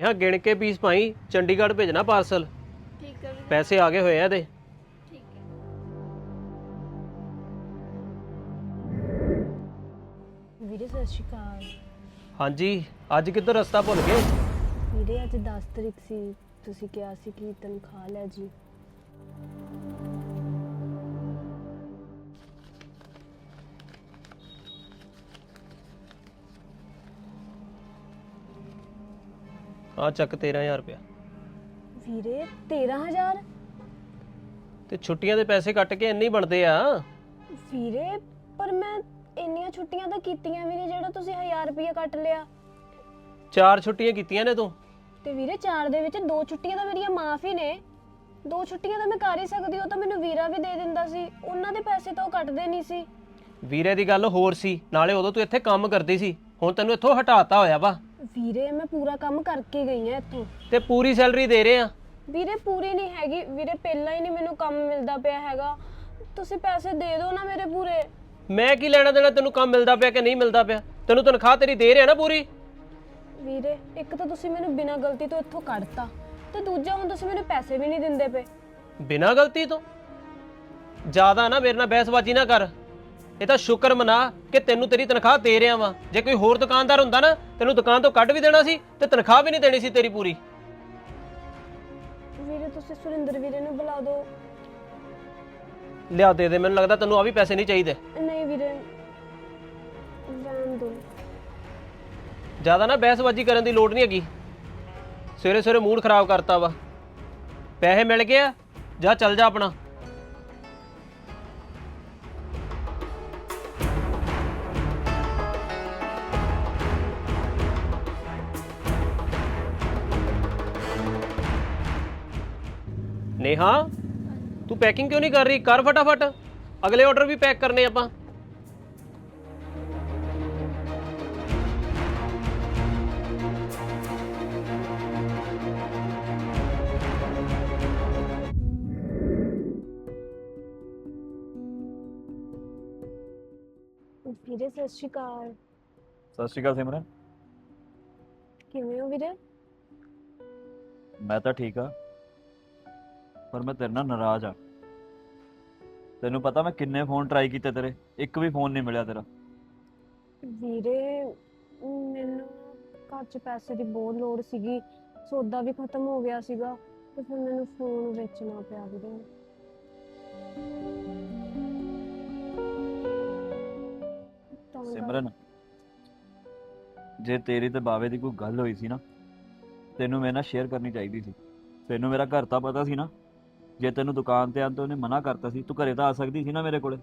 ਹਾਂ ਗਿਣ ਕੇ ਪੀਸ ਪਾਈ ਚੰਡੀਗੜ੍ਹ ਭੇਜਣਾ ਪਾਰਸਲ ਠੀਕ ਹੈ ਵੀਰੇ। ਪੈਸੇ ਆ ਗਏ ਹੋਏ ਆ ਇਹਦੇ। ਠੀਕ ਹੈ। ਵੀਰੇ ਸਤਿ ਸ਼੍ਰੀ ਅਕਾਲ। ਹਾਂਜੀ ਅੱਜ ਕਿੱਧਰ ਰਸਤਾ ਭੁੱਲ ਗਏ? ਵੀਰੇ ਅੱਜ 10 ਤਰੀਕ ਸੀ। ਤੁਸੀਂ ਕਿਹਾ ਸੀ ਕਿ ਤਨਖਾਹ ਲੈ ਜੀ ਆ ਚੱਕ 13000 ਰੁਪਇਆ। ਵੀਰੇ 13000 ਤੇ ਛੁੱਟੀਆਂ ਦੇ ਪੈਸੇ ਕੱਟ ਕੇ ਇੰਨੇ ਹੀ ਬਣਦੇ ਆ। ਵੀਰੇ ਪਰ ਮੈਂ ਇੰਨੀਆਂ ਛੁੱਟੀਆਂ ਤਾਂ ਕੀਤੀਆਂ ਵੀ ਨਹੀਂ ਜਿਹੜਾ ਤੁਸੀਂ 1000 ਰੁਪਏ ਕੱਟ ਲਿਆ। ਚਾਰ ਛੁੱਟੀਆਂ ਕੀਤੀਆਂ ਨੇ ਤੂੰ। ਤੇ ਵੀਰੇ ਚਾਰ ਦੇ ਵਿੱਚ ਦੋ ਛੁੱਟੀਆਂ ਤਾਂ ਮੇਰੀਆਂ ਮਾਫ ਹੀ ਨੇ। ਦੋ ਛੁੱਟੀਆਂ ਤਾਂ ਮੈਂ ਕਰ ਹੀ ਸਕਦੀ ਉਹ ਤਾਂ ਮੈਨੂੰ ਵੀਰਾ ਵੀ ਦੇ ਦਿੰਦਾ ਸੀ। ਉਹਨਾਂ ਦੇ ਪੈਸੇ ਤਾਂ ਉਹ ਕੱਟਦੇ ਨਹੀਂ ਸੀ। ਵੀਰੇ ਦੀ ਗੱਲ ਹੋਰ ਸੀ ਨਾਲੇ ਉਦੋਂ ਤੂੰ ਇੱਥੇ ਕੰਮ ਕਰਦੀ ਸੀ ਹੁਣ ਤੈਨੂੰ ਇੱਥੋਂ ਹਟਾਤਾ ਹੋਇਆ ਵਾ। ਵੀਰੇ ਮੈਂ ਪੂਰਾ ਕੰਮ ਕਰਕੇ ਗਈ ਆ ਇੱਥੋਂ। ਤੇ ਪੂਰੀ ਸੈਲਰੀ ਦੇ ਰਹੇ ਆ? ਵੀਰੇ ਪੂਰੀ ਨਹੀਂ ਹੈਗੀ। ਵੀਰੇ ਪਹਿਲਾਂ ਹੀ ਨਹੀਂ ਮੈਨੂੰ ਕੰਮ ਮਿਲਦਾ ਪਿਆ ਹੈਗਾ। ਤੁਸੀਂ ਪੈਸੇ ਦੇ ਦਿਓ ਨਾ ਮੇਰੇ ਪੂਰੇ। ਮੈਂ ਕੀ ਲੈਣਾ ਦੇਣਾ ਤੈਨੂੰ ਕੰਮ ਮਿਲਦਾ ਪਿਆ ਕਿ ਨਹੀਂ ਮਿਲਦਾ ਪਿਆ? ਤੈਨੂੰ ਤਨਖਾਹ ਤੇਰੀ ਦੇ ਰਿਹਾ ਨਾ ਪੂਰੀ? ਵੀਰੇ ਇੱਕ ਤਾਂ ਤੁਸੀਂ ਮੈਨੂੰ ਬਿਨਾਂ ਗਲਤੀ ਤੋਂ ਇੱਥੋਂ ਕੱਢਤਾ। ਤੇ ਦੂਜਾ ਹੁਣ ਤੁਸੀਂ ਮੈਨੂੰ ਪੈਸੇ ਵੀ ਨਹੀਂ ਦਿੰਦੇ ਪਏ। ਬਿਨਾਂ ਗਲਤੀ ਤੋਂ? ਜ਼ਿਆਦਾ ਨਾ ਮੇਰੇ ਨਾਲ ਬਹਿਸਬਾਜ਼ੀ ਨਾ ਕਰ। ਇਹ ਤਾਂ ਸ਼ੁਕਰ ਮਨਾ ਕਿ ਤੈਨੂੰ ਤੇਰੀ ਤਨਖਾਹ ਦੇ ਰਿਹਾ ਵਾਂ। ਜੇ ਕੋਈ ਹੋਰ ਦੁਕਾਨਦਾਰ ਹੁੰਦਾ ਨਾ ਤੈਨੂੰ ਦੁਕਾਨ ਤੋਂ ਕੱਢ ਵੀ ਦੇਣਾ ਸੀ ਤੇ ਤਨਖਾਹ ਵੀ ਨਹੀਂ ਦੇਣੀ ਸੀ ਤੇਰੀ ਪੂਰੀ। ਵੀਰੇ ਤੁਸੀਂ ਸੁਰਿੰਦਰ ਵੀਰੇ ਨੂੰ ਬੁਲਾ ਦਿਓ। ਲਿਆ ਦੇ ਦੇ ਮੈਨੂੰ ਲੱਗਦਾ ਤੈਨੂੰ ਆ ਵੀ ਪੈਸੇ ਨਹੀਂ ਚਾਹੀਦੇ। ਨਹੀਂ ਵੀਰੇ ਰਹਿਣ ਦਿਓ। ਜ਼ਿਆਦਾ ਨਾ ਬਹਿਸਬਾਜ਼ੀ ਕਰਨ ਦੀ ਲੋੜ ਨਹੀਂ ਹੈਗੀ। ਸਵੇਰੇ ਸਵੇਰੇ ਮੂਡ ਖਰਾਬ ਕਰਤਾ ਵਾ। ਪੈਸੇ ਮਿਲ ਗਏ ਆ ਜਾ ਚੱਲ ਜਾ ਆਪਣਾ। ਨੇਹਾ ਤੂੰ ਪੈਕਿੰਗ ਕਿਉਂ ਨਹੀਂ ਕਰ ਰਹੀ ਕਰ ਫਟਾਫਟ ਅਗਲੇ ਆਰਡਰ ਵੀ ਪੈਕ ਕਰਨੇ ਆਪਾਂ ਵੀਰੇ ਸਤਿ ਸ਼੍ਰੀ ਅਕਾਲ ਸਤਿ ਸ਼੍ਰੀ ਅਕਾਲ ਸਿਮਰਨ ਕਿਵੇਂ ਹੋ ਵੀਰੇ ਮੈਂ ਤਾਂ ਠੀਕ ਆ ਪਰ ਮੈਂ ਤੇਰੇ ਨਾਲ ਨਾਰਾਜ਼ ਆ। ਤੈਨੂੰ ਪਤਾ ਮੈਂ ਕਿੰਨੇ ਫੋਨ ਟਰਾਈ ਕੀਤੇ ਤੇਰੇ? ਇੱਕ ਵੀ ਫੋਨ ਨਹੀਂ ਮਿਲਿਆ ਤੇਰਾ। ਵੀਰੇ ਮੈਨੂੰ ਘਰ 'ਚ ਪੈਸੇ ਦੀ ਬਹੁਤ ਲੋੜ ਸੀਗੀ। ਸੌਦਾ ਵੀ ਖਤਮ ਹੋ ਗਿਆ ਸੀਗਾ ਤੇ ਫਿਰ ਮੈਨੂੰ ਫੋਨ ਵੇਚਣਾ ਪਿਆ ਵੀਰੇ। ਤਾਂ ਸਿਮਰਨ ਜੇ ਤੇਰੀ ਤੇ ਬਾਵੇ ਦੀ ਕੋਈ ਗੱਲ ਹੋਈ ਸੀ ਨਾ ਤੈਨੂੰ ਮੇਰੇ ਨਾਲ ਸ਼ੇਅਰ ਕਰਨੀ ਚਾਹੀਦੀ ਸੀ। ਤੈਨੂੰ ਮੇਰਾ ਘਰ ਤਾਂ ਪਤਾ ਸੀ ਨਾ ਜੇ ਤੈਨੂੰ ਦੁਕਾਨ ਤੇ ਆਉਣ ਤੋਂ ਉਹਨੇ ਮਨਾ ਕਰਤਾ ਸੀ ਤੂੰ ਘਰੇ ਤਾਂ ਆ ਸਕਦੀ ਸੀ ਨਾ ਮੇਰੇ ਕੋਲੇ।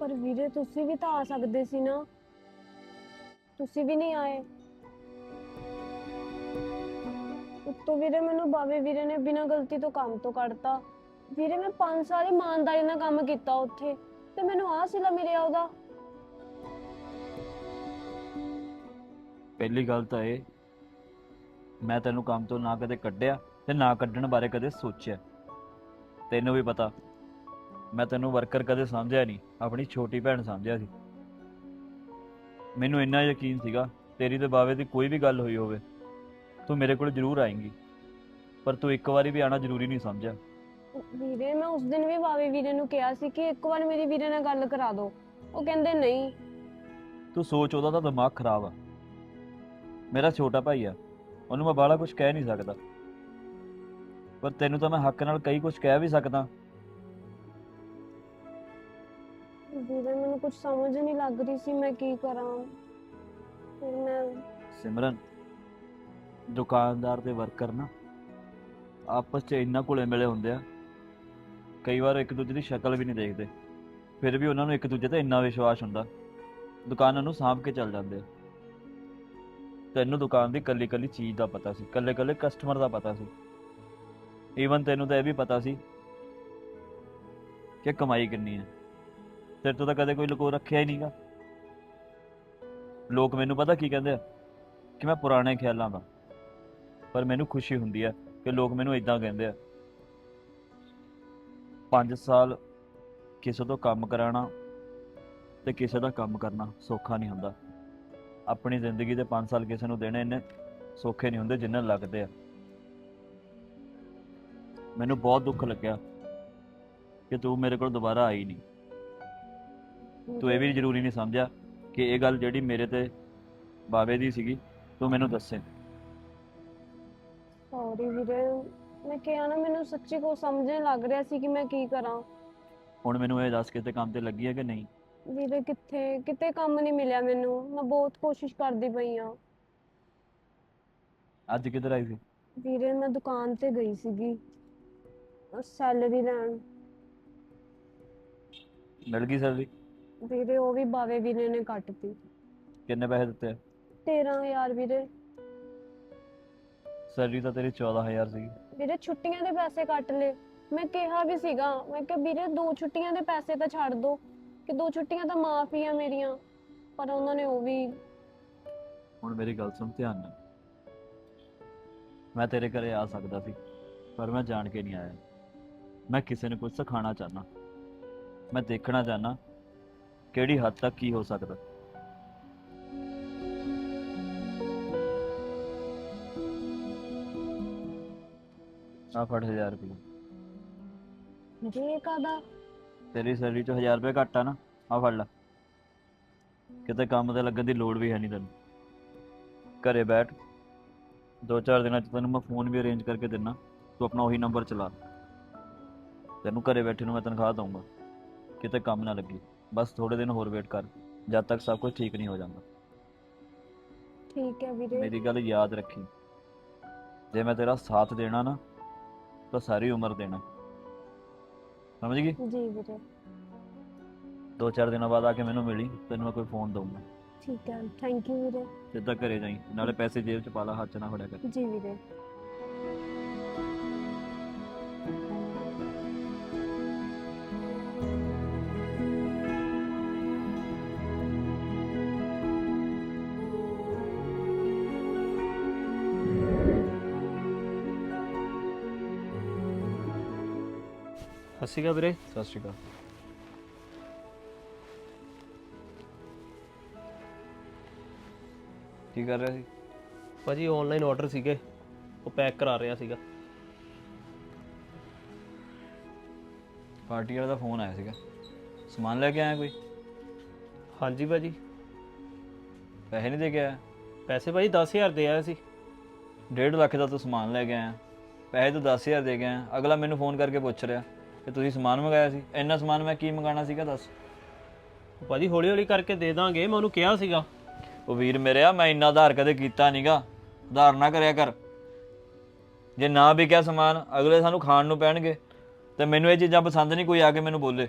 ਪਰ ਵੀਰੇ ਤੁਸੀਂ ਵੀ ਤਾਂ ਆ ਸਕਦੇ ਸੀ ਨਾ। ਤੁਸੀਂ ਵੀ ਨਹੀਂ ਆਏ। ਉੱਤੋਂ ਵੀਰੇ ਮੈਨੂੰ ਬਾਵੇ ਵੀਰੇ ਨੇ ਬਿਨਾਂ ਗਲਤੀ ਤੋਂ ਕੰਮ ਤੋਂ ਕੱਢਤਾ। ਵੀਰੇ ਮੈਂ 5 ਸਾਲ ਇਮਾਨਦਾਰੀ ਨਾਲ ਕੰਮ ਕੀਤਾ ਉੱਥੇ ਤੇ ਮੈਨੂੰ ਆਹ ਸਿਲਾ ਮਿਲਿਆ ਉਹਦਾ। ਪਹਿਲੀ ਗੱਲ ਤਾਂ ਇਹ ਮੈਂ ਤੈਨੂੰ ਕੰਮ ਤੋਂ ਨਾ ਕਦੇ ਕੱਢਿਆ ਤੇ ਨਾ ਕੱਢਣ ਬਾਰੇ ਕਦੇ ਸੋਚਿਆ। ਤੈਨੂੰ ਵੀ ਪਤਾ ਮੈਂ ਤੈਨੂੰ ਵਰਕਰ ਕਦੇ ਸਮਝਿਆ ਨਹੀਂ ਆਪਣੀ ਛੋਟੀ ਭੈਣ ਸਮਝਿਆ ਸੀ। ਮੈਨੂੰ ਇੰਨਾ ਯਕੀਨ ਸੀਗਾ ਤੇਰੀ ਤੇ ਬਾਵੇ ਦੀ ਕੋਈ ਵੀ ਗੱਲ ਹੋਈ ਹੋਵੇ ਤੂੰ ਮੇਰੇ ਕੋਲ ਜ਼ਰੂਰ ਆਏਂਗੀ ਪਰ ਤੂੰ ਇੱਕ ਵਾਰੀ ਵੀ ਆਣਾ ਜ਼ਰੂਰੀ ਨਹੀਂ ਸਮਝਿਆ। ਵੀਰੇ ਮੈਂ ਉਸ ਦਿਨ ਵੀ ਬਾਵੇ ਵੀਰੇ ਨੂੰ ਕਿਹਾ ਸੀ ਕਿ ਇੱਕ ਵਾਰ ਮੇਰੀ ਵੀਰੇ ਨਾਲ ਗੱਲ ਕਰਾ ਦਿਓ ਉਹ ਕਹਿੰਦੇ ਨਹੀਂ। ਤੂੰ ਸੋਚ ਉਹਦਾ ਤਾਂ ਦਿਮਾਗ ਖਰਾਬ ਆ। ਮੇਰਾ ਛੋਟਾ ਭਾਈ ਆ ਉਹਨੂੰ ਮੈਂ ਬਾਹਲਾ ਕੁਝ ਕਹਿ ਨਹੀਂ ਸਕਦਾ। ਪਰ ਤੈਨੂੰ ਤਾਂ ਮੈਂ ਹੱਕ ਨਾਲ ਕਈ ਕੁਝ ਕਹਿ ਵੀ ਸਕਦਾ। ਵੀਰੇ ਮੈਨੂੰ ਕੁਝ ਸਮਝ ਨਹੀਂ ਲੱਗ ਰਹੀ ਸੀ ਮੈਂ ਕੀ ਕਰਾਂ। ਫਿਰ ਮੈਂ ਸਿਮਰਨ ਦੁਕਾਨਦਾਰ ਤੇ ਵਰਕਰ ਨਾ ਆਪਸ 'ਚ ਇੰਨਾ ਘੁਲੇ ਮਿਲੇ ਹੁੰਦੇ ਆ ਕਈ ਵਾਰ ਇੱਕ ਦੂਜੇ ਦੀ ਸ਼ਕਲ ਵੀ ਨਹੀਂ ਦੇਖਦੇ ਫਿਰ ਵੀ ਉਹਨਾਂ ਨੂੰ ਇੱਕ ਦੂਜੇ ਤੇ ਇੰਨਾ ਵਿਸ਼ਵਾਸ ਹੁੰਦਾ ਦੁਕਾਨਾਂ ਨੂੰ ਸਾਂਭ ਕੇ ਚੱਲ ਜਾਂਦੇ ਆ। ਤੈਨੂੰ ਦੁਕਾਨ ਦੀ ਕੱਲੀ ਕੱਲੀ ਚੀਜ਼ ਦਾ ਪਤਾ ਸੀ ਕੱਲੇ ਕੱਲੇ ਕਸਟਮਰ ਦਾ ਪਤਾ ਸੀ। ਈਵਨ ਤੈਨੂੰ ਤਾਂ ਇਹ ਵੀ ਪਤਾ ਸੀ ਕਿ ਕਮਾਈ ਕਿੰਨੀ ਹੈ। ਤੇਰੇ ਤੋਂ ਤਾਂ ਕਦੇ ਕੋਈ ਲੁਕੋ ਰੱਖਿਆ ਹੀ ਨਹੀਂਗਾ ਲੋਕ ਮੈਨੂੰ ਪਤਾ ਕੀ ਕਹਿੰਦੇ ਆ, ਕਿ ਮੈਂ ਪੁਰਾਣੇ ਖਿਆਲਾਂ ਦਾ। ਪਰ ਮੈਨੂੰ ਖੁਸ਼ੀ ਹੁੰਦੀ ਹੈ ਕਿ ਲੋਕ ਮੈਨੂੰ ਇਦਾਂ ਕਹਿੰਦੇ ਆ। 5 ਸਾਲ ਕਿਸੇ ਤੋਂ ਕੰਮ ਕਰਾਉਣਾ ਤੇ ਕਿਸੇ ਦਾ ਕੰਮ ਕਰਨਾ ਸੌਖਾ ਨਹੀਂ ਹੁੰਦਾ। ਆਪਣੀ ਜ਼ਿੰਦਗੀ ਦੇ 5 ਸਾਲ ਕਿਸੇ ਨੂੰ ਦੇਣੇ ਇੰਨੇ ਸੌਖੇ ਨਹੀਂ ਹੁੰਦੇ ਜਿੰਨੇ ਲੱਗਦੇ ਆ। ਮੈਨੂੰ ਬਹੁਤ ਦੁੱਖ ਲੱਗਿਆ ਕਿ ਤੂੰ ਮੇਰੇ ਕੋਲ ਦੁਬਾਰਾ ਆਈ ਨਹੀਂ। ਤੂੰ ਇਹ ਵੀ ਜ਼ਰੂਰੀ ਨਹੀਂ ਸਮਝਿਆ ਕਿ ਇਹ ਗੱਲ ਜਿਹੜੀ ਮੇਰੇ ਤੇ ਬਾਵੇ ਦੀ ਸੀਗੀ ਤੂੰ ਮੈਨੂੰ ਦੱਸੇ। ਸੌਰੀ ਵੀਰੇ ਮੈਂ ਕਿਹਾ ਨਾ ਮੈਨੂੰ ਸੱਚੀ ਕੋ ਸਮਝਣ ਲੱਗ ਰਿਹਾ ਸੀ ਕਿ ਮੈਂ ਕੀ ਕਰਾਂ। ਹੁਣ ਮੈਨੂੰ ਇਹ ਦੱਸ ਕਿਤੇ ਕੰਮ ਤੇ ਲੱਗੀ ਹੈ ਕਿ ਨਹੀਂ? ਵੀਰੇ ਕਿੱਥੇ ਕਿਤੇ ਕੰਮ ਨਹੀਂ ਮਿਲਿਆ ਮੈਨੂੰ। ਮੈਂ ਬਹੁਤ ਕੋਸ਼ਿਸ਼ ਕਰਦੀ ਪਈ ਆ ਅੱਜ ਕਿੱਧਰ ਆਈ ਸੀ? ਵੀਰੇ ਮੈਂ ਦੁਕਾਨ ਤੇ ਗਈ ਸੀਗੀ। ਸੈਲਰੀ ਲੈਣ। ਮਿਲ ਗਈ ਸੈਲਰੀ ਵੀਰੇ ਉਹ ਵੀ ਬਾਵੇ ਵੀਰੇ ਨੇ ਕੱਟਤੀ। ਕਿੰਨੇ ਪੈਸੇ ਦਿੱਤੇ? 13000 ਵੀਰੇ। ਸੈਲਰੀ ਤਾਂ ਤੇਰੀ 14000 ਸੀਗੀ। ਵੀਰੇ ਛੁੱਟੀਆਂ ਦੇ ਪੈਸੇ ਕੱਟ ਲਏ। ਮੈਂ ਕਿਹਾ ਵੀ ਸੀਗਾ ਮੈਂ ਕਿਹਾ ਵੀਰੇ ਦੋ ਛੁੱਟੀਆਂ ਦੇ ਪੈਸੇ ਤਾਂ ਛੱਡ ਦੋ ਕਿ ਦੋ ਛੁੱਟੀਆਂ ਤਾਂ ਮਾਫ ਹੀ ਆ ਮੇਰੀਆਂ। ਪਰ ਉਹਨਾਂ ਨੇ ਉਹ ਵੀ ਹੁਣ ਮੇਰੀ ਗੱਲ ਸੁਣ ਧਿਆਨ ਨਾਲ। ਮੈਂ ਤੇਰੇ ਘਰੇ ਆ ਸਕਦਾ ਸੀ ਪਰ ਮੈਂ ਜਾਣ ਕੇ ਨਹੀਂ ਆਇਆ। ਮੈਂ ਕਿਸੇ ਨੂੰ ਕੁਝ ਸਿਖਾਉਣਾ ਚਾਹਨਾ ਮੈਂ ਦੇਖਣਾ ਚਾਹਨਾ ਕਿਹੜੀ ਹੱਦ ਤੱਕ ਕੀ ਹੋ ਸਕਦਾ। ਆ ਫੜ 1000 ਰੁਪਏ ਇਹ ਕਾਹਦਾ? ਤੇਰੀ ਸੈਲਰੀ ਚੋਂ 1000 ਰੁਪਏ ਘੱਟ ਆ ਨਾ ਆ ਫੜ ਲੈ। ਕਿਤੇ ਕੰਮ ਤੇ ਲੱਗਣ ਦੀ ਲੋੜ ਵੀ ਹੈ ਨਹੀਂ ਤੈਨੂੰ। ਘਰੇ ਬੈਠ ਦੋ ਚਾਰ ਦਿਨਾਂ ਚ ਤੈਨੂੰ ਮੈਂ ਫੋਨ ਵੀ ਅਰੇਂਜ ਕਰਕੇ ਦਿੰਨਾ। ਤੂੰ ਆਪਣਾ ਉਹੀ ਨੰਬਰ ਚਲਾ। ਤੈਨੂੰ ਘਰੇ ਬੈਠੇ ਨੂੰ ਮੈਂ ਤਨਖਾਹ ਦਊਂਗਾ। ਕਿਤੇ ਕੰਮ ਨਾ ਲੱਗੀ। ਬਸ ਥੋੜੇ ਦਿਨ ਹੋਰ ਵੇਟ ਕਰ। ਜਦ ਤੱਕ ਸਭ ਕੁਝ ਠੀਕ ਨਹੀਂ ਹੋ ਜਾਂਦਾ। ਠੀਕ ਹੈ ਵੀਰੇ। ਮੇਰੀ ਗੱਲ ਯਾਦ ਰੱਖੀ। ਜੇ ਮੈਂ ਤੇਰਾ ਸਾਥ ਦੇਣਾ ਨਾ ਤਾਂ ਸਾਰੀ ਉਮਰ ਦੇਣਾ। ਸਮਝ ਗਈ? ਜੀ ਵੀਰੇ। ਦੋ ਚਾਰ ਦਿਨਾਂ ਬਾਅਦ ਆ ਕੇ ਮੈਨੂੰ ਮਿਲੀ ਤੈਨੂੰ ਮੈਂ ਕੋਈ ਫੋਨ ਦਊਂਗਾ। ਠੀਕ ਹੈ। ਥੈਂਕ ਯੂ ਵੀਰੇ। ਸਿੱਧਾ ਘਰੇ ਜਾਈ। ਨਾਲੇ ਪੈਸੇ ਜੇਬ ਚ ਪਾ ਲਾ ਹੱਥ ਚ ਨਾ ਫੜਿਆ ਕਰ। ਜੀ ਵੀਰੇ। ਸ਼੍ਰੀ ਅਕਾਲ ਵੀਰੇ? ਸਤਿ ਸ਼੍ਰੀ ਅਕਾਲ। ਕੀ ਕਰ ਰਿਹਾ ਸੀ? ਭਾਜੀ ਆਨਲਾਈਨ ਆਰਡਰ ਸੀਗੇ। ਉਹ ਪੈਕ ਕਰਾ ਰਿਹਾ ਸੀਗਾ। ਪਾਰਟੀ ਵਾਲੇ ਦਾ ਫੋਨ ਆਇਆ ਸੀਗਾ। ਸਮਾਨ ਲੈ ਕੇ ਆਇਆ ਕੋਈ? ਹਾਂਜੀ ਭਾਜੀ। ਪੈਸੇ ਨਹੀਂ ਦੇ ਕੇ ਆਇਆ? ਪੈਸੇ ਭਾਜੀ 10000 ਦੇ ਆਇਆ ਸੀ। 1.5 ਲੱਖ ਦਾ ਤੂੰ ਸਮਾਨ ਲੈ ਕੇ ਆਇਆ। ਪੈਸੇ ਤੂੰ 10000 ਦੇ ਕੇ ਆਇਆ। ਅਗਲਾ ਮੈਨੂੰ ਫੋਨ ਕਰਕੇ ਪੁੱਛ ਰਿਹਾ। ਕਿ ਤੁਸੀਂ ਸਮਾਨ ਮੰਗਾਇਆ ਸੀ? ਇੰਨਾ ਸਮਾਨ ਮੈਂ ਕੀ ਮੰਗਾਣਾ ਸੀਗਾ ਦੱਸ? ਭਾਜੀ ਹੌਲੀ ਹੌਲੀ ਕਰਕੇ ਦੇ ਦਾਂਗੇ ਮੈਂ ਉਹਨੂੰ ਕਿਹਾ ਸੀਗਾ। ਉਹ ਵੀਰ ਮੇਰਿਆ ਮੈਂ ਇੰਨਾ ਉਧਾਰ ਕਦੇ ਕੀਤਾ ਨਹੀਂਗਾ ਉਧਾਰ ਨਾ ਕਰਿਆ ਕਰ। ਜੇ ਨਾ ਵੀ ਕਿਹਾ ਸਮਾਨ ਅਗਲੇ ਸਾਨੂੰ ਖਾਣ ਨੂੰ ਪੈਣਗੇ। ਤੇ ਮੈਨੂੰ ਇਹ ਚੀਜ਼ਾਂ ਪਸੰਦ ਨਹੀਂ ਕੋਈ ਆ ਕੇ ਮੈਨੂੰ ਬੋਲੇ।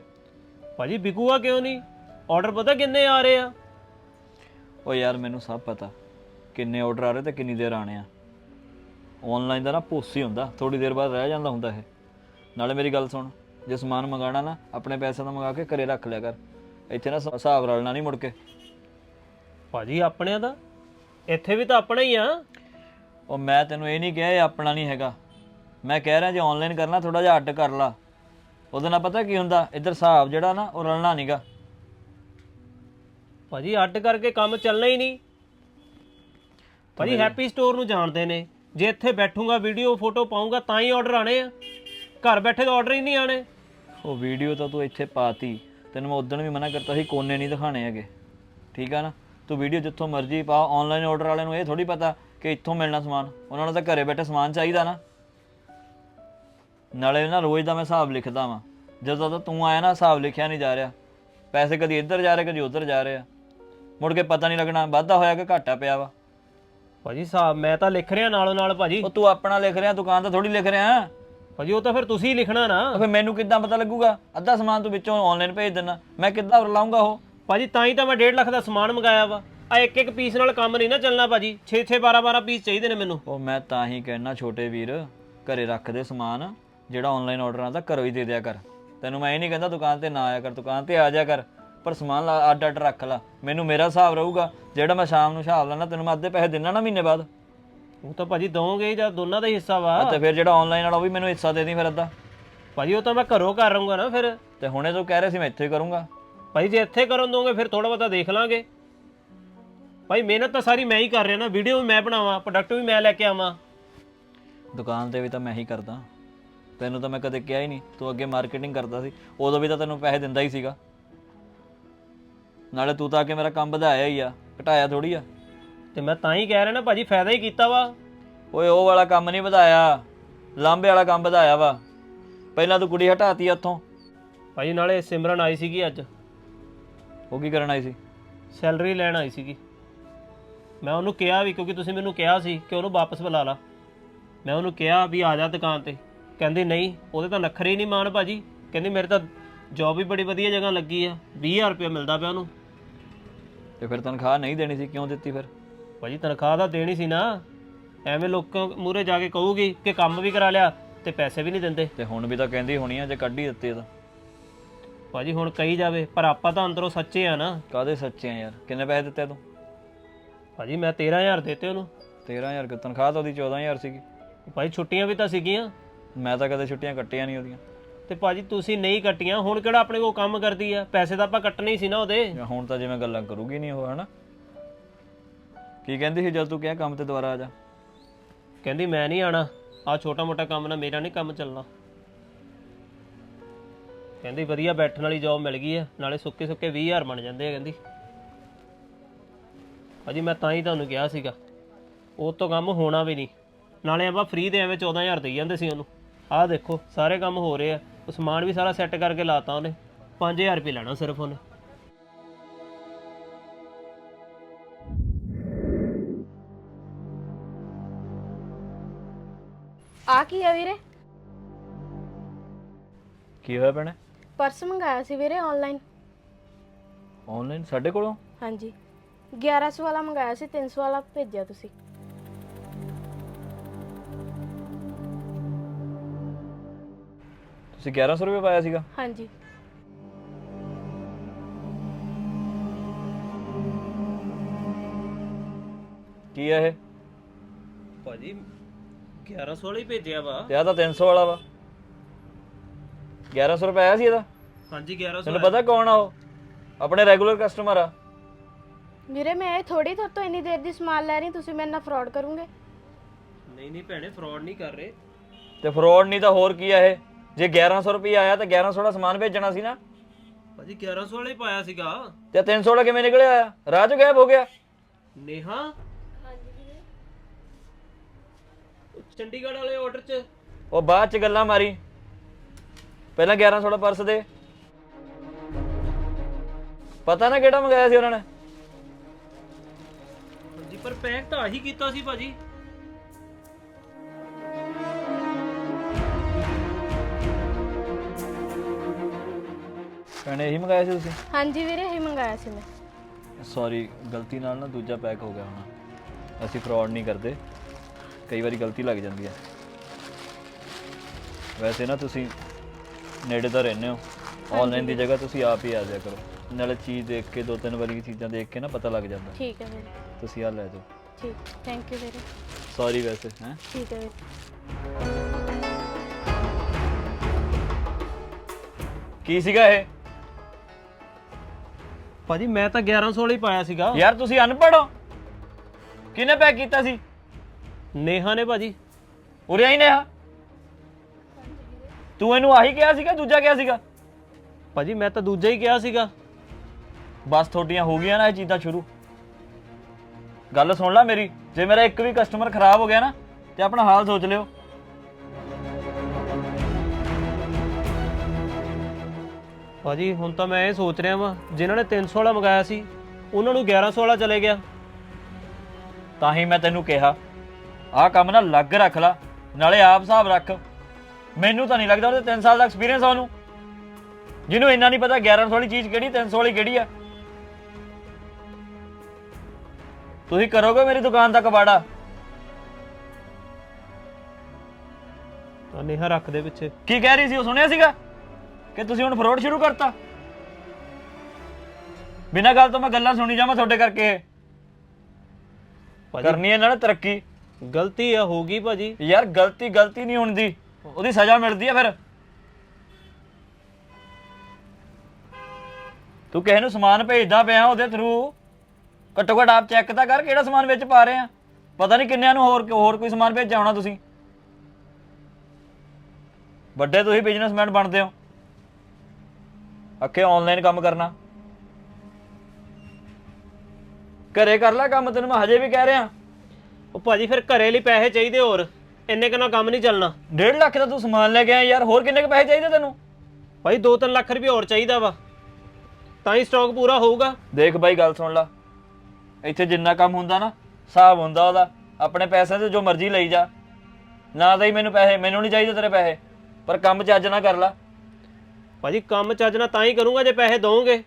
ਭਾਜੀ ਵਿਕੂਗਾ ਕਿਉਂ ਨਹੀਂ? ਆਰਡਰ ਪਤਾ ਕਿੰਨੇ ਆ ਰਹੇ ਆ? ਉਹ ਯਾਰ ਮੈਨੂੰ ਸਭ ਪਤਾ। ਕਿੰਨੇ ਆਰਡਰ ਆ ਰਹੇ ਤੇ ਕਿੰਨੀ ਦੇਰ ਆਣੇ ਆ। ਆਨਲਾਈਨ ਦਾ ਨਾ ਭੁੱਸ ਹੀ ਹੁੰਦਾ। ਥੋੜੀ ਦੇਰ ਬਾਅਦ ਰਹਿ ਜਾਂਦਾ ਹੁੰਦਾ ਇਹ। ਨਾਲੇ ਮੇਰੀ ਗੱਲ ਸੁਣ। ਜੇ ਸਮਾਨ ਮੰਗਾਣਾ ਨਾ ਆਪਣੇ ਪੈਸੇ ਦਾ ਮੰਗਾ ਕੇ ਘਰੇ ਰੱਖ ਲਿਆ ਕਰ। ਇੱਥੇ ਨਾ ਸ- ਹਿਸਾਬ ਰਲਣਾ ਨਹੀਂ ਮੁੜ ਕੇ। ਭਾਜੀ ਆਪਣਿਆਂ ਦਾ ਇੱਥੇ ਵੀ ਤਾਂ ਆਪਣਾ ਹੀ ਆ। ਉਹ ਮੈਂ ਤੈਨੂੰ ਇਹ ਨਹੀਂ ਕਿਹਾ ਇਹ ਆਪਣਾ ਨਹੀਂ ਹੈਗਾ। ਮੈਂ ਕਹਿ ਰਿਹਾ ਜੇ ਆਨਲਾਈਨ ਕਰਨਾ ਥੋੜਾ ਜਿਹਾ ਅੱਡ ਕਰ ਲਾ। ਉਹਦੇ ਨਾਲ ਪਤਾ ਕੀ ਹੁੰਦਾ? ਇੱਧਰ ਹਿਸਾਬ ਜਿਹੜਾ ਨਾ ਉਹ ਰਲਣਾ ਨਹੀਂਗਾ ਭਾਜੀ ਅੱਡ ਕਰਕੇ ਕੰਮ ਚੱਲਣਾ ਹੀ ਨਹੀਂ। ਭਾਜੀ ਹੈਪੀ ਸਟੋਰ ਨੂੰ ਜਾਣਦੇ ਨੇ। ਜੇ ਇੱਥੇ ਬੈਠੂਗਾ ਵੀਡੀਓ ਫੋਟੋ ਪਾਉਂਗਾ ਤਾਂ ਹੀ ਆਰਡਰ ਆਣੇ ਆ। ਘਰ ਬੈਠੇ ਤਾਂ ਆਰਡਰ ਹੀ ਨਹੀਂ ਆਣੇ ਉਹ ਵੀਡੀਓ ਤਾਂ ਤੂੰ ਇੱਥੇ ਪਾਤੀ। ਤੈਨੂੰ ਮੈਂ ਉਦੋਂ ਵੀ ਮਨਾ ਕਰਤਾ ਸੀ ਕੋਨੇ ਨਹੀਂ ਦਿਖਾਣੇ ਹੈਗੇ। ਠੀਕ ਆ ਨਾ? ਤੂੰ ਵੀਡੀਓ ਜਿੱਥੋਂ ਮਰਜ਼ੀ ਪਾ ਆਨਲਾਈਨ ਆਰਡਰ ਵਾਲਿਆਂ ਨੂੰ ਇਹ ਥੋੜੀ ਪਤਾ ਕਿ ਇੱਥੋਂ ਮਿਲਣਾ ਸਮਾਨ। ਉਹਨਾਂ ਨੂੰ ਤਾਂ ਘਰੇ ਬੈਠੇ ਸਮਾਨ ਚਾਹੀਦਾ ਨਾ। ਨਾਲੇ ਨਾ ਰੋਜ਼ ਦਾ ਮੈਂ ਹਿਸਾਬ ਲਿਖਦਾ ਵਾਂ। ਜਦੋਂ ਤੋਂ ਤੂੰ ਆਇਆ ਨਾ ਹਿਸਾਬ ਲਿਖਿਆ ਨਹੀਂ ਜਾ ਰਿਹਾ। ਪੈਸੇ ਕਦੀ ਇੱਧਰ ਜਾ ਰਹੇ ਕਦੀ ਉੱਧਰ ਜਾ ਰਹੇ ਆ। ਮੁੜ ਕੇ ਪਤਾ ਨਹੀਂ ਲੱਗਣਾ ਵਾਧਾ ਹੋਇਆ ਕਿ ਘਾਟਾ ਪਿਆ ਵਾ। ਭਾਜੀ ਹਿਸਾਬ ਮੈਂ ਤਾਂ ਲਿਖ ਰਿਹਾ ਨਾਲੋਂ ਨਾਲ ਭਾਜੀ। ਉਹ ਤੂੰ ਆਪਣਾ ਲਿਖ ਰਿਹਾ ਦੁਕਾਨ ਤਾਂ ਥੋੜੀ ਲਿਖ ਰਿਹਾ। ਭਾਜੀ ਉਹ ਤਾਂ ਫਿਰ ਤੁਸੀਂ ਲਿਖਣਾ ਨਾ। ਫਿਰ ਮੈਨੂੰ ਕਿੱਦਾਂ ਪਤਾ ਲੱਗੂਗਾ? ਅੱਧਾ ਸਮਾਨ ਤੂੰ ਵਿੱਚੋਂ ਆਨਲਾਈਨ ਭੇਜ ਦੇਣਾ। ਮੈਂ ਕਿੱਦਾਂ ਲਾਉਂਗਾ ਉਹ? ਭਾਜੀ ਤਾਂ ਹੀ ਤਾਂ ਮੈਂ 1.5 ਲੱਖ ਦਾ ਸਮਾਨ ਮੰਗਾਇਆ ਵਾ। ਆ ਇੱਕ ਇੱਕ ਪੀਸ ਨਾਲ ਕੰਮ ਨਹੀਂ ਨਾ ਚੱਲਣਾ ਭਾਜੀ। 6 6 12 12 ਪੀਸ ਚਾਹੀਦੇ ਨੇ ਮੈਨੂੰ। ਉਹ ਮੈਂ ਤਾਂ ਹੀ ਕਹਿਣਾ ਛੋਟੇ ਵੀਰ ਘਰੇ ਰੱਖ ਦੇ ਸਮਾਨ। ਜਿਹੜਾ ਆਨਲਾਈਨ ਆਰਡਰ ਆਉਂਦਾ ਘਰੋਂ ਹੀ ਦੇ ਦਿਆ ਕਰ। ਤੈਨੂੰ ਮੈਂ ਇਹ ਨਹੀਂ ਕਹਿੰਦਾ ਦੁਕਾਨ ਤੇ ਨਾ ਆਇਆ ਕਰ ਦੁਕਾਨ ਤੇ ਆ ਜਾ ਕਰ। ਪਰ ਸਮਾਨ ਲਾ- ਅੱਡ ਅੱਡ ਰੱਖ ਲਾ। ਮੈਨੂੰ ਮੇਰਾ ਹਿਸਾਬ ਰਹੂਗਾ। ਜਿਹੜਾ ਮੈਂ ਸ਼ਾਮ ਨੂੰ ਹਿਸਾਬ ਲੈਣਾ ਤੈਨੂੰ ਮੈਂ ਅੱਧੇ ਪੈਸੇ ਦੇਣਾ ਨਾ ਮਹੀਨੇ ਬਾਅਦ। ਉਹ ਤਾਂ ਭਾਜੀ ਦੋਗੇ ਜਾਂ ਦੋਨਾਂ ਦਾ ਹੀ ਹਿੱਸਾ ਵਾ। ਤੇ ਫਿਰ ਜਿਹੜਾ ਆਨਲਾਈਨ ਵਾਲਾ ਉਹ ਵੀ ਮੈਨੂੰ ਹਿੱਸਾ ਦੇ ਦੀ ਫਿਰ ਅੱਧਾ। ਭਾਜੀ ਉਹ ਤਾਂ ਮੈਂ ਘਰੋਂ ਕਰ ਰਹੂੰਗਾ ਨਾ ਫਿਰ। ਤੇ ਹੁਣੇ ਤੂੰ ਕਹਿ ਰਿਹਾ ਸੀ ਮੈਂ ਇੱਥੇ ਹੀ ਕਰੂੰਗਾ। ਭਾਜੀ ਜੇ ਇੱਥੇ ਕਰਨ ਦੋਗੇ ਫਿਰ ਥੋੜਾ ਬਹੁਤਾ ਦੇਖ ਲਾਂਗੇ। ਭਾਈ ਮਿਹਨਤ ਤਾਂ ਸਾਰੀ ਮੈਂ ਹੀ ਕਰ ਰਿਹਾ ਨਾ। ਵੀਡੀਓ ਵੀ ਮੈਂ ਬਣਾਵਾਂ ਪ੍ਰੋਡਕਟ ਵੀ ਮੈਂ ਲੈ ਕੇ ਆਵਾਂ। ਦੁਕਾਨ ਤੇ ਵੀ ਤਾਂ ਮੈਂ ਹੀ ਕਰਦਾ। ਤੈਨੂੰ ਤਾਂ ਮੈਂ ਕਦੇ ਕਿਹਾ ਹੀ ਨਹੀਂ ਤੂੰ ਅੱਗੇ ਮਾਰਕੀਟਿੰਗ ਕਰਦਾ ਸੀ। ਉਦੋਂ ਵੀ ਤਾਂ ਤੈਨੂੰ ਪੈਸੇ ਦਿੰਦਾ ਹੀ ਸੀਗਾ। ਨਾਲੇ ਤੂੰ ਤਾਂ ਆ ਕੇ ਮੇਰਾ ਕੰਮ ਵਧਾਇਆ ਹੀ ਆ ਘਟਾਇਆ ਥੋੜੀ ਆ। ਤੇ ਮੈਂ ਤਾਂ ਹੀ ਕਹਿ ਰਿਹਾ ਨਾ ਭਾਜੀ ਫਾਇਦਾ ਹੀ ਕੀਤਾ ਵਾ। ਓਏ ਉਹ ਵਾਲਾ ਕੰਮ ਨਹੀਂ ਵਧਾਇਆ। ਲਾਂਬੇ ਵਾਲਾ ਕੰਮ ਵਧਾਇਆ ਵਾ। ਪਹਿਲਾਂ ਤੂੰ ਕੁੜੀ ਹਟਾਤੀ ਉੱਥੋਂ। ਭਾਜੀ ਨਾਲੇ ਸਿਮਰਨ ਆਈ ਸੀਗੀ ਅੱਜ। ਉਹ ਕੀ ਕਰਨ ਆਈ ਸੀ? ਸੈਲਰੀ ਲੈਣ ਆਈ ਸੀਗੀ। ਮੈਂ ਉਹਨੂੰ ਕਿਹਾ ਵੀ ਕਿਉਂਕਿ ਤੁਸੀਂ ਮੈਨੂੰ ਕਿਹਾ ਸੀ ਕਿ ਉਹਨੂੰ ਵਾਪਸ ਬੁਲਾ ਲਾ। ਮੈਂ ਉਹਨੂੰ ਕਿਹਾ ਵੀ ਆ ਜਾ ਦੁਕਾਨ ਤੇ। ਕਹਿੰਦੀ ਨਹੀਂ ਉਹਦੇ ਤਾਂ ਨਖਰੇ ਹੀ ਨਹੀਂ ਮਾਨ ਭਾਜੀ। ਕਹਿੰਦੀ ਮੇਰੇ ਤਾਂ ਜੌਬ ਵੀ ਬੜੀ ਵਧੀਆ ਜਗ੍ਹਾ ਲੱਗੀ ਆ। 20000 ਰੁਪਏ ਮਿਲਦਾ ਪਿਆ ਉਹਨੂੰ। ਤੇ ਫਿਰ ਤਨਖਾਹ ਨਹੀਂ ਦੇਣੀ ਸੀ ਕਿਉਂ ਦਿੱਤੀ ਫਿਰ? ਭਾਜੀ ਤਨਖਾਹ ਤਾਂ ਦੇਣੀ ਸੀ ਨਾ। ਐਵੇਂ ਲੋਕਾਂ ਮੂਰੇ ਜਾ ਕੇ ਕਹੂਗੀ ਕਿ ਕੰਮ ਵੀ ਕਰਾ ਲਿਆ ਤੇ ਪੈਸੇ ਵੀ ਨਹੀਂ ਦਿੰਦੇ। ਤੇ ਹੁਣ ਵੀ ਤਾਂ ਕਹਿੰਦੀ ਹੋਣੀ ਆ ਜੇ ਕੱਢ ਹੀ ਦਿੱਤੇ ਤਾਂ। ਭਾਜੀ ਹੁਣ ਕਹੀ ਜਾਵੇ ਪਰ ਆਪਾਂ ਤਾਂ ਅੰਦਰੋਂ ਸੱਚੇ ਆ ਨਾ। ਕਾਦੇ ਸੱਚੇ ਆ ਯਾਰ? ਕਿੰਨੇ ਪੈਸੇ ਦਿੱਤੇ ਤੂੰ? ਭਾਜੀ ਮੈਂ 13000 ਦਿੱਤੇ ਉਹਨੂੰ। 13000 ਕਿ ਤਨਖਾਹ ਤਾਂ ਉਹਦੀ 14000 ਸੀਗੀ। ਭਾਜੀ ਛੁੱਟੀਆਂ ਵੀ ਤਾਂ ਸੀਗੀਆਂ। ਮੈਂ ਤਾਂ ਕਦੇ ਛੁੱਟੀਆਂ ਕੱਟੀਆਂ ਨਹੀਂ ਉਹਦੀਆਂ। ਤੇ ਭਾਜੀ ਤੁਸੀਂ ਨਹੀਂ ਕੱਟੀਆਂ। ਹੁਣ ਕਿਹੜਾ ਆਪਣੇ ਕੋਲ ਕੰਮ ਕਰਦੀ ਆ? ਪੈਸੇ ਤਾਂ ਆਪਾਂ ਕੱਟਣੇ ਹੀ ਸੀ ਨਾ ਉਹਦੇ। ਹੁਣ ਤਾਂ ਜਿਵੇਂ ਗੱਲਾਂ ਕਰੂਗੀ ਨਹੀਂ ਉਹ ਹਨਾ? ਕੀ ਕਹਿੰਦੀ ਸੀ ਜਦ ਤੂੰ ਕਿਹਾ ਕੰਮ ਤੇ ਦੁਬਾਰਾ ਆ ਜਾ? ਕਹਿੰਦੀ ਮੈਂ ਨਹੀਂ ਆਣਾ। ਆ ਛੋਟਾ ਮੋਟਾ ਕੰਮ ਨਾ ਮੇਰਾ ਨਹੀਂ ਕੰਮ ਚੱਲਣਾ। ਕਹਿੰਦੀ ਵਧੀਆ ਬੈਠਣ ਵਾਲੀ ਜੌਬ ਮਿਲ ਗਈ ਆ, ਨਾਲੇ ਸੁੱਕੇ ਸੁੱਕੇ 20000 ਬਣ ਜਾਂਦੇ ਆ ਕਹਿੰਦੀ। ਭਾਜੀ ਮੈਂ ਤਾਂ ਹੀ ਤੁਹਾਨੂੰ ਕਿਹਾ ਸੀਗਾ। ਉਹ ਤੋਂ ਕੰਮ ਹੋਣਾ ਵੀ ਨਹੀਂ। ਨਾਲੇ ਆਪਾਂ ਫ੍ਰੀ ਦੇ ਐਵੇਂ 14000 ਦੇਈ ਜਾਂਦੇ ਸੀ ਉਹਨੂੰ। ਆਹ ਦੇਖੋ, ਸਾਰੇ ਕੰਮ ਹੋ ਰਹੇ ਆ। ਉਹ ਸਮਾਨ ਵੀ ਸਾਰਾ ਸੈੱਟ ਕਰਕੇ ਲਾਤਾ ਉਹਨੇ। 5000 ਰੁਪਏ ਲੈਣਾ ਸਿਰਫ ਉਹਨੇ। ਆ ਕੀ ਆ ਵੀਰੇ? ਕੀ ਹੋਇਆ ਭੈਣੇ? ਪਰਸ ਮੰਗਾਇਆ ਸੀ ਵੀਰੇ ਆਨਲਾਈਨ ਆਨਲਾਈਨ ਸਾਡੇ ਕੋਲੋਂ? ਹਾਂਜੀ। 1100 ਵਾਲਾ ਮੰਗਾਇਆ ਸੀ 300 ਵਾਲਾ ਭੇਜਿਆ ਤੁਸੀਂ। ਤੁਸੀਂ 1100 ਰੁਪਏ ਪਾਇਆ ਸੀਗਾ? ਹਾਂਜੀ। ਕੀ ਹੈ ਇਹ? ਭਾਜੀ 1100 ਵਾਲਾ ਹੀ ਭੇਜਿਆ ਵਾ। ਤਾਂ 300 ਵਾਲਾ ਵਾ। 1100 ਰੁਪਏ ਆਇਆ ਸੀ ਇਹਦਾ? ਹਾਂਜੀ 1100 ਤੈਨੂੰ ਪਤਾ ਕੌਣ ਆ ਉਹ? ਆਪਣੇ ਰੈਗੂਲਰ ਕਸਟਮਰ ਆ। ਵੀਰੇ ਮੈਂ ਇਹ ਥੋੜੀ ਤੁਹਾਡੇ ਤੋਂ ਇੰਨੀ ਦੇਰ ਦੀ ਸਮਾਨ ਲੈ ਰਹੀ ਤੁਸੀਂ ਮੇਰੇ ਨਾਲ ਫਰਾਡ ਕਰੋਗੇ? ਨਹੀਂ ਨਹੀਂ ਭੈਣੇ ਫਰਾਡ ਨਹੀਂ ਕਰ ਰਹੇ। ਤੇ ਫਰਾਡ ਨਹੀਂ ਤਾਂ ਹੋਰ ਕੀ ਆ ਇਹ? ਜੇ 1100 ਰੁਪਏ ਆਇਆ ਤਾਂ 1100 ਦਾ ਸਮਾਨ ਭੇਜਣਾ ਸੀ ਨਾ। ਭਾਜੀ 1100 ਵਾਲਾ ਹੀ ਪਾਇਆ ਸੀਗਾ। ਤੇ 300 ਵਾਲਾ ਕਿਵੇਂ ਨਿਕਲਿਆ ਆਇਆ? ਰਾਹ 'ਚ ਗਾਇਬ ਹੋ ਗਿਆ। ਨੇਹਾ ਉਹ ਚੰਡੀਗੜ੍ਹ ਵਾਲੇ ਆਰਡਰ 'ਚ? ਉਹ ਬਾਅਦ 'ਚ ਗੱਲਾਂ ਮਾਰੀ। ਪਹਿਲਾਂ 1100 ਦਾ ਪਰਸ ਦੇ। ਪਤਾ ਨਾ ਕਿਹੜਾ ਮੰਗਾਇਆ ਸੀ ਉਹਨਾਂ ਨੇ? ਹਾਂਜੀ ਪਰ ਪੈਕ ਤਾਂ ਆਹੀ ਕੀਤਾ ਸੀ ਭਾਜੀ। ਕਹਿੰਦੇ ਇਹੀ ਮੰਗਾਇਆ ਸੀ ਤੁਸੀਂ? ਹਾਂਜੀ ਵੀਰੇ ਇਹ ਮੰਗਾਇਆ ਸੀ ਮੈਂ। ਸੌਰੀ ਗਲਤੀ ਨਾਲ ਨਾ ਦੂਜਾ ਪੈਕ ਹੋ ਗਿਆ ਹੋਣਾ। ਅਸੀਂ ਫਰਾਡ ਨਹੀਂ ਕਰਦੇ। ਕਈ ਵਾਰੀ ਗਲਤੀ ਲੱਗ ਜਾਂਦੀ ਹੈ। ਵੈਸੇ ਨਾ ਤੁਸੀਂ ਨੇੜੇ ਤਾਂ ਰਹਿੰਦੇ ਹੋ। ਆਨਲਾਈਨ ਦੀ ਜਗ੍ਹਾ ਤੁਸੀਂ ਆਪ ਹੀ ਆ ਜਾਇਆ ਕਰੋ। ਨਾਲੇ ਚੀਜ਼ ਦੇਖ ਕੇ ਦੋ ਤਿੰਨ ਵਾਰੀ ਚੀਜ਼ਾਂ ਦੇਖ ਕੇ ਨਾ ਪਤਾ ਲੱਗ ਜਾਂਦਾ। ਠੀਕ ਹੈ ਵੀਰੇ। ਤੁਸੀਂ ਆ ਲੈ ਜਾਓ। ਠੀਕ। ਥੈਂਕ ਯੂ ਵੀਰੇ। ਸੌਰੀ ਵੈਸੇ ਹੈ। ਠੀਕ ਹੈ ਵੀਰੇ। ਕੀ ਸੀਗਾ ਇਹ? ਭਾਜੀ ਮੈਂ ਤਾਂ 1100 ਵਾਲਾ ਹੀ ਪਾਇਆ ਸੀਗਾ। ਯਾਰ ਤੁਸੀਂ ਅਨਪੜ੍ਹ ਹੋ। ਕਿਹਨੇ ਪੈਕ ਕੀਤਾ ਸੀ? ਨੇਹਾ ਨੇ ਭਾਜੀ। ਉਰੇ ਆਈ ਨੇ ਤੂੰ ਇਹਨੂੰ ਆਹੀ ਕਿਹਾ ਸੀਗਾ, ਦੂਜਾ ਕਿਹਾ ਸੀਗਾ? ਭਾਜੀ, ਮੈਂ ਤਾਂ ਦੂਜਾ ਹੀ ਕਿਹਾ ਸੀਗਾ। ਬਸ ਤੁਹਾਡੀਆਂ ਹੋ ਗਈਆਂ ਨਾ ਇਹ ਚੀਜ਼ਾਂ ਸ਼ੁਰੂ। ਗੱਲ ਸੁਣ ਲੈ ਮੇਰੀ, ਜੇ ਮੇਰਾ ਇੱਕ ਵੀ ਕਸਟਮਰ ਖਰਾਬ ਹੋ ਗਿਆ ਨਾ, ਤੇ ਆਪਣਾ ਹਾਲ ਸੋਚ ਲਿਓ। ਭਾਜੀ, ਹੁਣ ਤਾਂ ਮੈਂ ਇਹ ਸੋਚ ਰਿਹਾ ਵਾਂ, ਜਿਨ੍ਹਾਂ ਨੇ 300 ਵਾਲਾ ਮੰਗਾਇਆ ਸੀ, ਉਹਨਾਂ ਨੂੰ 1100 ਵਾਲਾ ਚਲੇ ਗਿਆ। ਤਾਂ ਹੀ ਮੈਂ ਤੈਨੂੰ ਕਿਹਾ। ਆਹ ਕੰਮ ਨਾ ਲੱਗ ਰੱਖ ਲੈ ਨਾਲੇ ਆਪ ਹਿਸਾਬ ਰੱਖ। ਮੈਨੂੰ ਤਾਂ ਨਹੀਂ ਲੱਗਦਾ ਉਹਦੇ 3 ਸਾਲ ਦਾ ਐਕਸਪੀਰੀਅੰਸ ਆ ਉਹਨੂੰ। ਜਿਹਨੂੰ ਇੰਨਾ ਨਹੀਂ ਪਤਾ 1100 ਵਾਲੀ ਚੀਜ਼ ਕਿਹੜੀ 300 ਵਾਲੀ ਕਿਹੜੀ ਆ। ਤੁਸੀਂ ਕਰੋਗੇ ਮੇਰੀ ਦੁਕਾਨ ਦਾ ਕਬਾੜਾ? ਤਾਂ ਨੇਹਾ ਰੱਖ ਦੇ ਪਿੱਛੇ। ਕੀ ਕਹਿ ਰਹੀ ਸੀ ਉਹ ਸੁਣਿਆ ਸੀਗਾ? ਕਿ ਤੁਸੀਂ ਹੁਣ ਫਰੋਡ ਸ਼ੁਰੂ ਕਰਤਾ? ਬਿਨਾਂ ਗੱਲ ਤੋਂ ਮੈਂ ਗੱਲਾਂ ਸੁਣੀ ਜਾਵਾਂ ਤੁਹਾਡੇ ਕਰਕੇ ਇਹ। ਕਰਨੀ ਹੈ ਇਹਨਾਂ ਨੇ ਤਰੱਕੀ। ਗਲਤੀ ਆ ਹੋ ਗਈ ਭਾਜੀ। ਯਾਰ ਗਲਤੀ ਗਲਤੀ ਨਹੀਂ ਹੁੰਦੀ ਉਹਦੀ ਸਜ਼ਾ ਮਿਲਦੀ ਆ ਫਿਰ। ਤੂੰ ਕਿਸੇ ਨੂੰ ਸਮਾਨ ਭੇਜਦਾ ਪਿਆ ਉਹਦੇ ਥਰੂ ਘੱਟੋ ਘੱਟ ਆਪ ਚੈੱਕ ਤਾਂ ਕਰ ਕਿਹੜਾ ਸਮਾਨ ਵਿੱਚ ਪਾ ਰਹੇ ਆ। ਪਤਾ ਨਹੀਂ ਕਿੰਨਿਆਂ ਨੂੰ ਹੋਰ ਹੋਰ ਕੋਈ ਸਮਾਨ ਭੇਜਿਆ ਹੋਣਾ ਤੁਸੀਂ। ਵੱਡੇ ਤੁਸੀਂ ਬਿਜ਼ਨਸਮੈਨ ਬਣਦੇ ਹੋ। ਅੱਖੇ ਆਨਲਾਈਨ ਕੰਮ ਕਰਨਾ। ਘਰੇ ਕਰ ਲੈ ਕੰਮ ਤੈਨੂੰ ਮੈਂ ਹਜੇ ਵੀ ਕਹਿ ਰਿਹਾ। ਉਹ ਭਾਜੀ ਫਿਰ ਘਰੇ ਲਈ ਪੈਸੇ ਚਾਹੀਦੇ ਹੋਰ। ਇੰਨੇ ਕਿੰਨਾ ਕੰਮ ਨਹੀਂ ਚੱਲਣਾ। 1.5 ਲੱਖ ਦਾ ਤੂੰ ਸਮਾਨ ਲੈ ਕੇ ਆਇਆ ਯਾਰ ਹੋਰ ਕਿੰਨੇ ਕੁ ਪੈਸੇ ਚਾਹੀਦੇ ਤੈਨੂੰ? ਭਾਈ 2-3 ਲੱਖ ਰੁਪਏ ਹੋਰ ਚਾਹੀਦਾ ਵਾ। ਤਾਂ ਹੀ ਸਟਾਕ ਪੂਰਾ ਹੋਊਗਾ। ਦੇਖ ਬਾਈ ਗੱਲ ਸੁਣ ਲਾ। ਇੱਥੇ ਜਿੰਨਾ ਕੰਮ ਹੁੰਦਾ ਨਾ ਹਿਸਾਬ ਹੁੰਦਾ ਉਹਦਾ। ਆਪਣੇ ਪੈਸਿਆਂ ਤੇ ਜੋ ਮਰਜ਼ੀ ਲਈ ਜਾ। ਨਾ ਦਈ ਮੈਨੂੰ ਪੈਸੇ ਮੈਨੂੰ ਨਹੀਂ ਚਾਹੀਦੇ ਤੇਰੇ ਪੈਸੇ। ਪਰ ਕੰਮ ਚੱਜ ਨਾ ਕਰ ਲਾ। ਭਾਜੀ ਕੰਮ ਚੱਜ ਨਾਲ ਤਾਂ ਹੀ ਕਰੂੰਗਾ ਜੇ ਪੈਸੇ ਦੋਗੇ